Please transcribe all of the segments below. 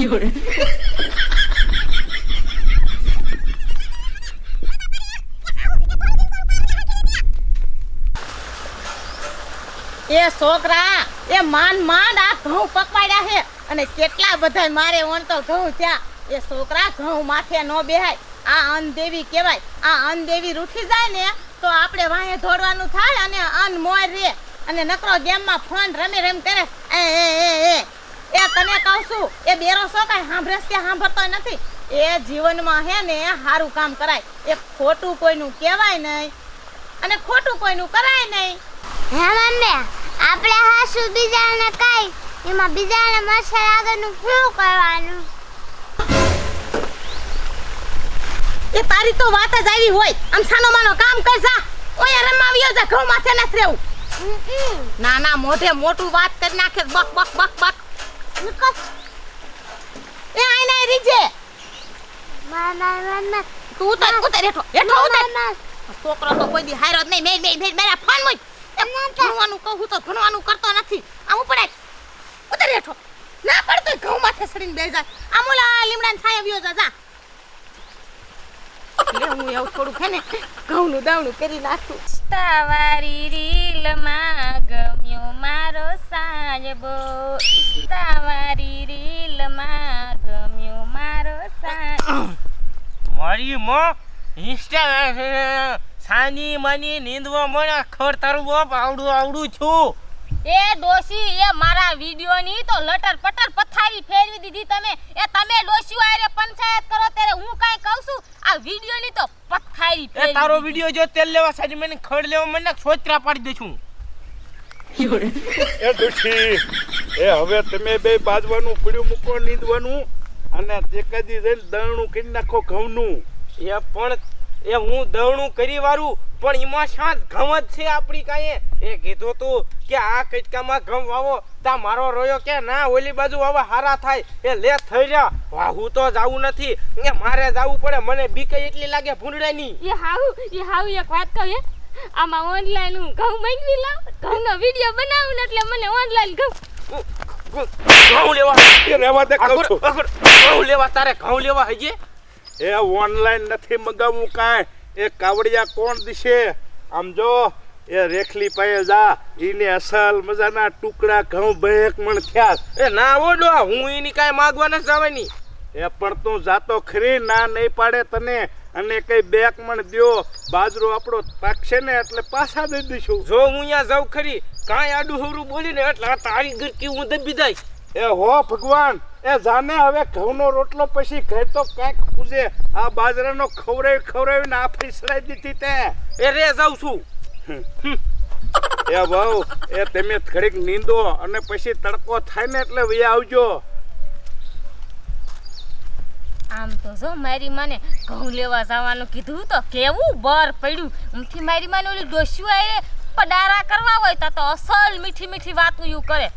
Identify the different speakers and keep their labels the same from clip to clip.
Speaker 1: એ છોકરા, એ માન માંડ આ ઘઉં પકવાડ્યા છે. અને કેટલા બધા મારે ઓન તો ઘઉં ત્યાં એ છોકરા, ઘઉં માથે ન બેહાય. આ અનદેવી કહેવાય. આ અનદેવી રૂઠી જાય ને, તો આપણે વાંહે દોડવાનું થાય અને અન મોર રે. અને નકરો ગેમમાં ફોન રમી રમ કરે. એ એ એ. એ તને કહું છું એ બેરો શું કઈ સાંભળેસ કે સાંભળતો નથી? એ જીવનમાં હે ને સારું કામ કરાય. એ ખોટું કોઈનું કહેવાય નહીં. અને ખોટું કોઈનું કરાય નહીં.
Speaker 2: હે મમ્મી આપણે હાસુ બીજાને કાઈ એમાં બીજાને મચ્છર આગળનું શું કરવાનું?
Speaker 1: એ તારી તો વાત જ આવી હોય. આમ સાનો માનો કામ કર જા. ઓય રમાવ્યો જા ઘઉં માથે નથી રહેવું. ના ના મોઢે મોટું વાત કરી નાખે બક બક બક બક. એ આઈ ના રીજે.
Speaker 2: મા- મા- મા- મા.
Speaker 1: તું ઉતર હેઠો હેઠો ઉતર. છોકરો તો કોઈ દી હારો જ નહીં મેં મેં મેં મેરા ફોન એ ભણવાનું કહું તો ભણવાનું કરતો નથી. આમ ઉપડે ઉતર હેઠો. ના પડતો ઘઉં માથે સડીને બે જાય. આમોલા લીમડાને છાયા વ્યો જા જા. હું એવું થોડું છે ને ઘઉંનું દાવણું કરી નાખું.
Speaker 3: તાવારી રીલમાં ગમ્યો મારો સાંજબો.
Speaker 4: માં ઇન્સ્ટા સાની મની નીંદવા મને ખર તરવો આવડું આવડું છું.
Speaker 3: એ ડોશી એ મારા વિડિયોની તો લટર પટર પથારી ફેરવી દીધી તમે. એ તમે ડોસી આરે પંચાયત કરો ત્યારે હું કાંઈ કહું છું? આ વિડિયોની તો પથારી
Speaker 4: એ તારો. વિડિયો જો તેલ લેવા સાજી મને ખડ લેવા મને સોચરા પાડી દઈશું
Speaker 5: એ દુખી એ હવે તમે બે બાજવાનું પડ્યું મૂકો નીંદવાનું અને તે કદી જઈને દળનું કરી નાખો ઘઉંનું.
Speaker 4: એ પણ એ હું દવણું કરી વારું પણ એમાં શાંત ઘમ જ છે આપણી કાંઈ. એ કીધું તું કે આ કચકામાં ઘમ વાવો તા મારો રોયો કે ના ઓલી બાજુ વાવા હારા થાય. એ લે થઈ રહ્યા વાહુ તો જાવું નથી. એ મારે જાવું પડે મને બીક એટલી લાગે ભૂંડડાની
Speaker 3: એ હાઉ એ હાઉ એક વાત કહું હે. આમાં ઓનલાઈન હું ઘઉં મંગવી લાવ. ઘઉંનો વિડિયો બનાવું ને એટલે મને ઓનલાઈન ઘઉં.
Speaker 4: ઘઉં લેવા
Speaker 5: એ રહેવા દે
Speaker 4: ઘઉં લેવા તારે ઘઉં લેવા હજી?
Speaker 5: એ ઓનલાઈન નથી મગાવવું કાંઈ. એ કાવડિયા કોણ દિશે? આમ જો એ રેખલી પાસે જા. એને અસલ મજાના ટુકડા ઘઉં બેક મણ થયા.
Speaker 4: એ ના ઓડો હું એની કાંઈ માગવા નથી આવવાની
Speaker 5: એ પણ તું જાતો ખરી ના નહીં પાડે તને. અને કઈ બેક મણ દ્યો. બાજરો આપણો પાકશે ને એટલે પાછા દઈ દઈશું.
Speaker 4: જો હું અહીંયા જાઉં ખરી કાંઈ આડું હવરું બોલીને એટલે આ તારી ગરકી હું દબી દઈશ
Speaker 5: એ હો ભગવાન એ જાને હવે ઘઉંનો રોટલો પછી ઘર તો કાંઈક પૂજે. આ બાજરાનો ખવડાવી ખવરાવીને આ સડાઈ દીધી તે.
Speaker 4: એ રે જાઉં છું.
Speaker 5: એ ભાવ એ તમે ઘડીક નીંદો અને પછી તડકો થાય ને એટલે વે આવજો.
Speaker 3: આમ તો જો મારી માને ઘઉં લેવા જવાનું કીધું તો કેવું બર પડ્યું. ઉમથી મારી માને ઓલી ડોસ્યું આરે પડારા કરવા હોય તો તો અસલ મીઠી મીઠી વાતું યુ કરે.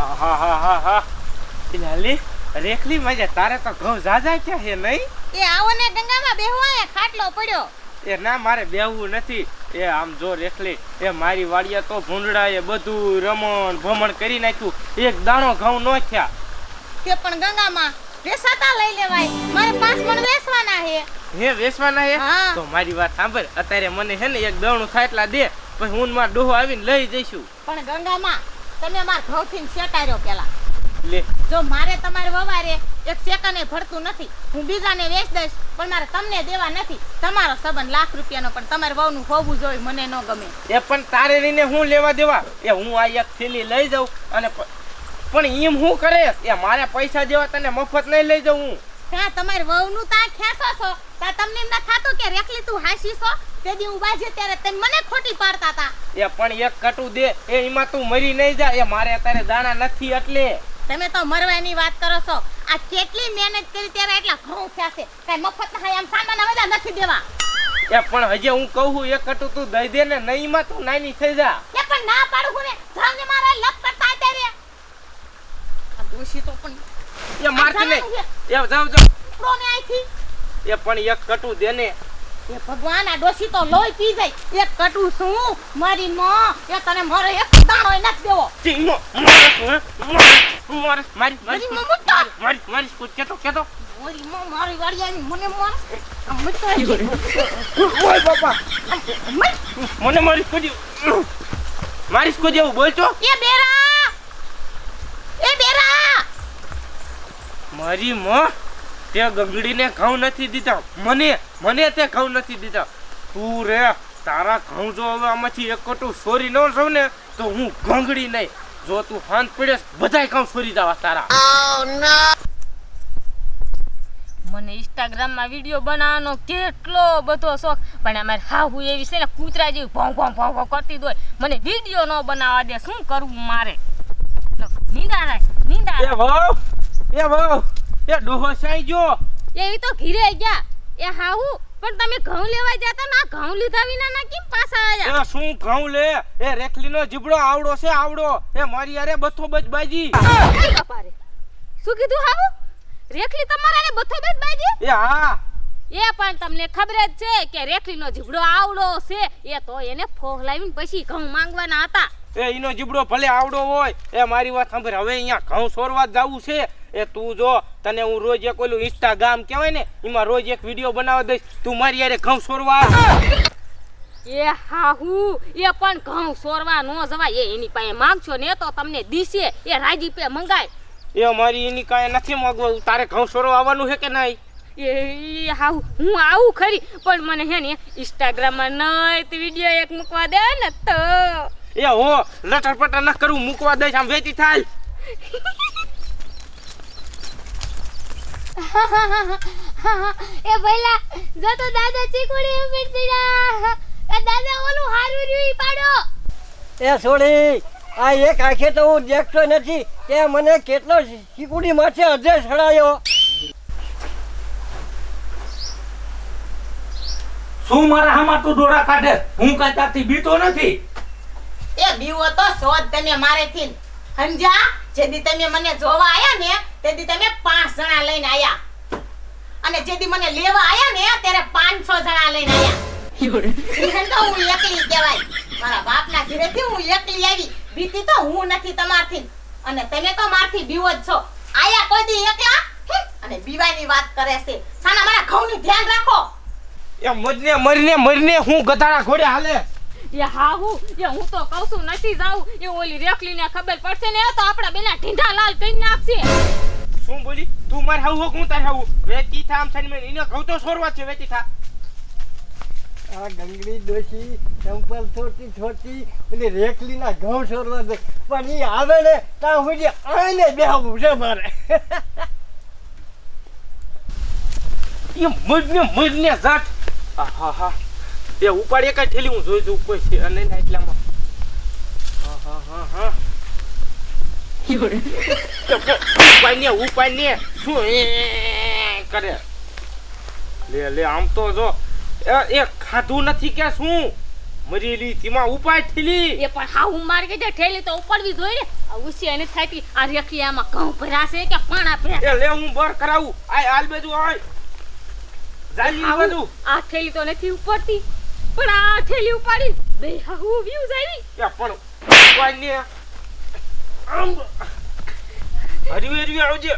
Speaker 3: હમ.
Speaker 4: હા હા હા હા રેખલી મજા તારે તો ઘઉં જાજા ક્યાં હે નહીં?
Speaker 1: એ આવો ને ગંગામાં બેહવા ખાટલો પડ્યો.
Speaker 4: એ ના મારે બેહવું નથી. એ આમ જો રેખલી એ મારી વાડિયા તો ભૂંડડાએ બધું રમણ ભમણ કરી નાખ્યું. એક દાણો ઘઉં નો થયા.
Speaker 1: તે પણ ગંગામાં વેસાતા લઈ લેવાય. મારે પાંચ મણ વેસવાના હે.
Speaker 4: હે વેસવાના હે. તો મારી વાત સાંભળ. અત્યારે મને હે ને એક દાણું થાય એટલા દે. પછી હું ને ડોહો આવીને લઈ જઈશું.
Speaker 1: પણ ગંગામાં તમે માર ઘઉંથી શેટાર્યો પેલા.
Speaker 4: લે.
Speaker 1: જો મારે તમારે વવારે એક સેકન્ડ ભરતું નથી હું બીજાને વેચ દઈશ પણ મારે તમને દેવા નથી. તમારો સંબંધ લાખ રૂપિયાનો પણ તમારે વહુનું હોવું જોઈએ મને ન ગમે.
Speaker 4: એ પણ તારે રહીને હું લેવા દેવા? એ હું આ એક થેલી લઈ જાઉં અને પણ એમ હું કરે? એ મારે પૈસા દેવા તને મફત નહીં લઈ જાઉં હું.
Speaker 1: ત્યાં તમારે વહુનું તા ખેસો છો. તા તમને એમ ના થાતું કે રેખલી તું હાસી છો? તે દી ઊભા છે ત્યારે તમે મને ખોટી પાડતા તા.
Speaker 4: એ પણ એક કટુ દે એ એમાં તું મરી નહીં જા. એ મારે અત્યારે દાણા નથી એટલે.
Speaker 1: તમે તો મરવાની વાત કરો છો. આ કેટલી મહેનત કરી ત્યારે એટલા ઘઉં થયા છે. કઈ મફત ના આમ સામાન બધા નથી દેવા.
Speaker 4: એ પણ હજી હું કહું છું એક કટુ તું દઈ દે ને નહીં માં તું નાની થઈ જા.
Speaker 1: એ પણ ના પાડું હું ને. જાવને મારા લપ કરતા ત્યારે તો પણ
Speaker 4: એ મારતી નહીં એ જાવ જાવ
Speaker 1: ઉપડો ને આઈથી
Speaker 4: એ પણ એક કટુ દે ને
Speaker 1: એ ભગવાન આ ડોસી તો લોહી પી જાય. એક કટુ શું? મારી માં. એ તને મારે એક દાણો ન દેવો.
Speaker 4: ચીમો મારે મારે મારી
Speaker 1: મારી
Speaker 4: મારી કૂદ કેતો કેતો.
Speaker 1: મારી માં મારી વાડી આવી મને માર.
Speaker 4: ઓય બાપા. મને મારી કૂદી મારી કૂદી એવું બોલતો?
Speaker 1: એ બેરા.
Speaker 4: મારી માં તે ગંગડીને ઘઉં નથી દીધા. મને મને તે ઘઉં નથી દીધા. તું રે તારા ઘઉં જો હવે આમાંથી એક કટું સોરી ન સૌ ને તો હું ગંગડી નહીં. જો તું હાથ પડે બધાય ઘઉં સોરી જવા તારા.
Speaker 3: મને ઇન્સ્ટાગ્રામમાં વીડિયો બનાવવાનો કેટલો બધો શોખ. પણ અમારે હાહુ એવી છે ને કૂતરા જેવી ભોં ભોં ભોં ભોં કરતી દોય હોય. મને વીડિયો ન બનાવવા દે શું કરવું મારે? નીંદા રાય નીંદા
Speaker 4: એ વાવ એ ડોહો સાઈ જો.
Speaker 3: એ તો ઘીરે ગયા. એ હાહુ પણ તમે ઘઉં લેવા જતા ના ઘઉં લીધા વિના ના કેમ પાછા આવ્યા
Speaker 4: એ શું ઘઉં લે? એ રેખલીનો જીબડો આવડો છે આવડો. એ મારી યારે બથો બચ બાજી
Speaker 3: એ શું કીધું હાહુ? રેખલી તમારા ને બથો બેટ બાજી
Speaker 4: એ હા.
Speaker 3: એ પણ તમને ખબર જ છે કે રેખલીનો જીબડો આવડો છે. એ તો એને ફોહ લાવીને પછી ઘઉં માંગવાના હતા.
Speaker 4: એ ઈનો જીબડો ભલે આવડો હોય એ મારી વાત સાંભળ. હવે અહીંયા ઘઉં સોરવા જવું છે. એ તું જો તને હું રોજ એક ઓલું ઇન્સ્ટાગ્રામ કહેવાય ને એમાં રોજ એક વીડિયો બનાવવા દઈશ. તું મારી યારે ઘઉં સોરવા.
Speaker 3: એ હાહુ એ પણ ઘઉં સોરવા નો જવાય. એ એની પાસે માંગશો ને તો તમને દીશે. એ રાજી પે મંગાય.
Speaker 4: એ મારી એની કાંઈ નથી માગવું. તારે ઘઉં સોરવા આવવાનું છે કે નહીં?
Speaker 3: એ હાહુ હું આવું ખરી. પણ મને હે ને ઇન્સ્ટાગ્રામમાં નહીં તે વીડિયો એક મૂકવા દે ને તો.
Speaker 4: એ હો લટર પટર ન કરું મૂકવા દઈશ. આમ વેચી થાય.
Speaker 2: એ ભઈલા જો તો દાદા ચીકુડી ઉપર ચડ્યા એ દાદા ઓલું હારું રહ્યું ઈ પાડો.
Speaker 6: એ છોડી આ એક આંખે તો હું દેખતો નથી. કે મને કેટલો ચીકુડી માથે અધે સડાયો
Speaker 7: શું મારા હામાં તું દોડા કાઢે? હું કાંઈ તારથી બીતો નથી.
Speaker 1: એ બીવો તો શોધ તમે મારેથી. સમજ્યા? જેથી તમે મને જોવા આવ્યા ને તેદી તમે પાંચ જણા લઈને આયા. અને જેથી મને લેવા આયા ને ત્યારે પાંચસો જણા લઈને આયા. હું એકલી કહેવાય. મારા બાપના ઘરેથી હું એકલી આવી. બીતી તો હું નથી તમારથી. અને તમે તો મારથી બીવો જ છો. આયા કોઈ દી એકલા? અને બીવાની વાત કરે છે. સાના મારા ઘઉંનું ધ્યાન રાખો.
Speaker 4: એ મરને મરને મરીને હું ગધાડા ઘોડે હાલે.
Speaker 3: એ હાહુ એ હું તો કહું છું નથી જાઉં. એ ઓલી રેખલીને ખબર પડશે ને તો આપણા બેના ઢીંઢા લાલ કરી નાખશે.
Speaker 4: શું બોલી તું મારે હાવ હોક હું તાર હાવ વેતી થા આમ થઈને એને ઘઉં તો સોરવા છે વેતી થા.
Speaker 6: આ ગંગડી ડોશી ચંપલ છોટી છોટી પેલી રેખલીના ઘઉં છોરવા દે. પણ એ આવે ને ત્યાં સુધી આને બેહવું છે મારે.
Speaker 4: એ મજને મરને જાટ આહાહા. એ ઉપાડ એક ઠેલી હું જોઈ જોઉં કોઈ છે અને ના એટલામાં. ઉપાડ ને ઉપાડ ને શું કરે લે લે આમ તો જો એ એ ખાધું નથી કે શું મરેલી તેમાં ઉપાડ ઠેલી
Speaker 3: એ પણ હાહુ માર કે ઠેલી તો ઉપડવી જોઈએ ને ઉસી એને થાતી આ રેખલી ઘઉં ભરાશે કે પાણા ભરાશે
Speaker 4: એ લે હું બર કરાવું આય આલ બાજુ આય જાલી
Speaker 3: આ ઠેલી તો નથી ઉપડતી પણ આ ઠેલી ઉપાડી બે હાહુ વ્યૂઝ આવી
Speaker 4: એ પણ ઉપાડ ને હરવી હરવી આવજે.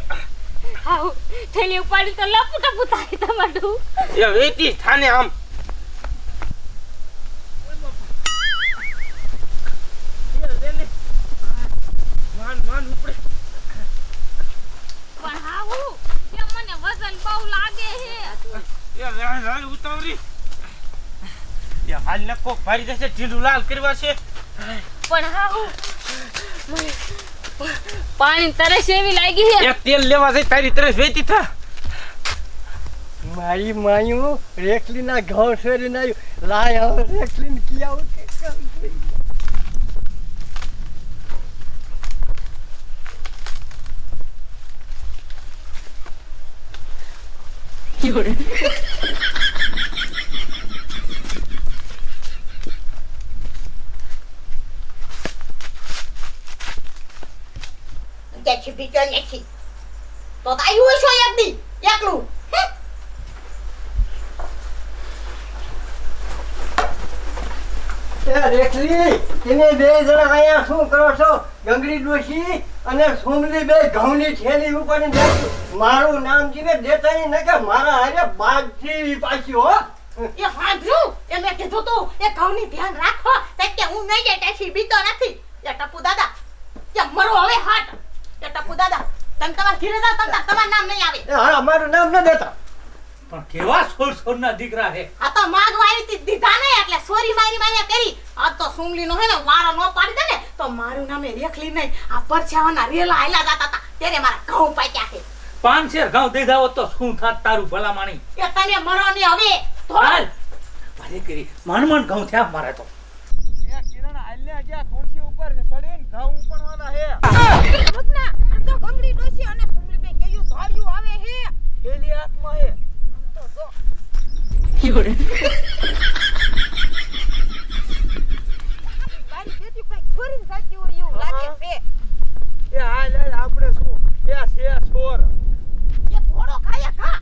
Speaker 3: હાહુ ઠેલી ઉપાડી તો લપુ ટપુ તમારું.
Speaker 4: એ વેતી થાને આમ. હાલ નકો ભારી જશે ઢીલું લાલ કરવા છે.
Speaker 3: પણ મને પાણી તરસ એવી લાગી છે.
Speaker 4: એક તેલ લેવા જઈ તારી તરફ વેતી થા.
Speaker 6: મારી માયું રેખલીના ઘઉં છોડીને આવ્યું લાય હવે રેખલીને કિયાવું કિયા ઉઠે છું.
Speaker 1: કે નથી તો તો છો એક દી એકલું
Speaker 6: રેખલી તમે બે જણા અહીંયા શું કરો છો ગંગડી ડોશી અને સોમલી બે ઘઉંની થેલી ઉપાડીને મારું નામ જીવે દેતા નહીં ને કે મારા હારે બાગથી પાછી હો
Speaker 1: એ સાંભળ્યું એ મેં કીધું તું એ ઘઉંની ધ્યાન રાખો કે હું નહીં જાય બીતો નથી એ ટપુ દાદા કે મરો હવે હાટ એ ટપુ દાદા તમે તમારા ઘીરે જાઓ તમને તમારું નામ નહીં આવે.
Speaker 6: એ હા મારું નામ ન દેતા.
Speaker 7: પણ કેવા સોળ સોળ ના દીકરા હે?
Speaker 1: આ તો માગવા આવી તી દીધા નહીં એટલે સોરી મારી મારી કરી. આ તો સુંગલી નો હે ને વારો નો પાડી દે ને તો મારું નામે રેખલી નહીં. આ પરછાવાના રેલા હાલ્યા જાતા હતા. ત્યારે મારા ઘઉં પાક્યા છે.
Speaker 7: પાંચ શેર ઘઉં દીધા હોત તો શું થાત તારું ભલામાણી?
Speaker 1: એ તને મરો ને હવે.
Speaker 7: મારે કરી મન ઘઉં થયા મારે તો.
Speaker 4: કિરણ હાલ્યા જ્યાં ખુરશી ઉપર ચડીને ઘઉં હે?
Speaker 1: મગના આ તો ગંગડી ડોસી અને સુંગલી બે કેયું ધોળિયું આવે હે?
Speaker 4: હેલી હાથમાં હે?
Speaker 1: તો જો. મારી બેટી કઈ છોરીને સાચી હોય એવું લાગે છે
Speaker 4: એ હાલ હાલ આપણે શું એ છે છોર
Speaker 1: એ ઘોડો ખાય ખા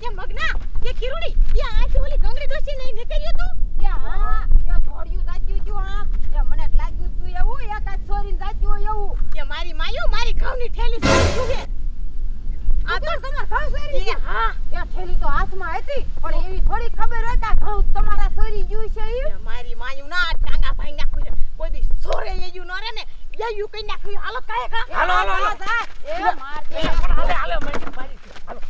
Speaker 1: એ મગના એ કિરુડી એ આથી ઓલી ગંગડી ડોસી નહીં નીકળ્યું તું એ હા એ ઘોડિયું સાચ્યું છું આમ એ મને જ લાગ્યું તું એવું એક આ છોરીને સાચ્યું હોય એવું એ મારી માયું મારી ઘઉંની થેલી સાચ્યું છે આ તો તમાર ઘઉં સોરી. હા. એ થેલી તો હાથમાં હતી પણ એવી થોડી ખબર કે ઘઉં તમારા સોરી ગયું છે એ મારી માયું ના ટાંગા ભાઈ નાખ્યું છે. કોઈ દી સોરે એયું ન રે ને એયું કઈ નાખ્યું? હાલો કાય કા
Speaker 7: હાલો, હાલો, હાલો.
Speaker 1: એ માર
Speaker 7: હાલે હાલે મારી મારી હાલો.